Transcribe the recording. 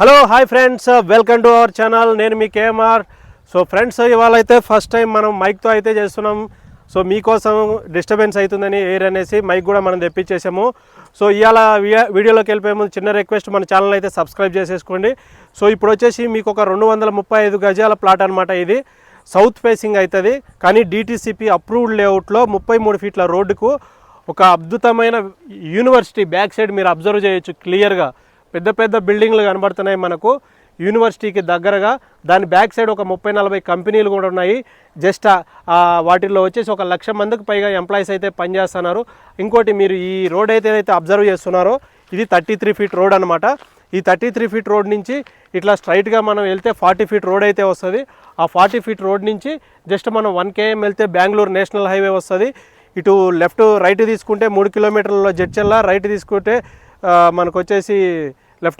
Hello hi friends. Welcome to our channel. నేను మీ KMR. So friends ఇవాళ అయితే ఫస్ట్ టైం మనం మైక్తో అయితే చేస్తున్నాం. సో మీకోసం డిస్టర్బెన్స్ అవుతుందని ఎయిర్ అనేసి మైక్ కూడా మనం తెప్పించేసాము. సో ఇవాళ వీడియోలోకి వెళ్ళిపోయే ముందు చిన్న రిక్వెస్ట్ మన ఛానల్ అయితే సబ్స్క్రైబ్ చేసేసుకోండి. సో ఇప్పుడు వచ్చేసి మీకు ఒక రెండు వందల ముప్పై ఐదు గజాల ప్లాట్ అనమాట ఇది. సౌత్ ఫేసింగ్ అవుతుంది. కానీ డీటీసీపీ అప్రూవ్డ్ లేఅవుట్లో ముప్పై మూడు ఫీట్ల రోడ్డుకు ఒక అద్భుతమైన యూనివర్సిటీ బ్యాక్ సైడ్ మీరు అబ్జర్వ్ చేయొచ్చు క్లియర్గా. పెద్ద పెద్ద బిల్డింగ్లు కనబడుతున్నాయి మనకు. యూనివర్సిటీకి దగ్గరగా దాని బ్యాక్ సైడ్ ఒక ముప్పై నలభై కంపెనీలు కూడా ఉన్నాయి. జస్ట్ వాటిల్లో వచ్చేసి ఒక లక్ష మందికి పైగా ఎంప్లాయీస్ అయితే పనిచేస్తున్నారు. ఇంకోటి మీరు ఈ రోడ్ అయితే ఏదైతే అబ్జర్వ్ చేస్తున్నారో ఇది థర్టీ త్రీ ఫీట్ రోడ్ అనమాట ఈ థర్టీ త్రీ ఫీట్ రోడ్ నుంచి ఇట్లా స్ట్రైట్గా మనం వెళ్తే ఫార్టీ ఫీట్ రోడ్ అయితే వస్తుంది. ఆ ఫార్టీ ఫీట్ రోడ్ నుంచి జస్ట్ మనం వన్ కేఎం వెళ్తే బెంగళూరు నేషనల్ హైవే వస్తుంది. ఇటు లెఫ్ట్ రైట్ తీసుకుంటే మూడు కిలోమీటర్ల జడ్చల్లా రైట్ తీసుకుంటే మనకు వచ్చేసి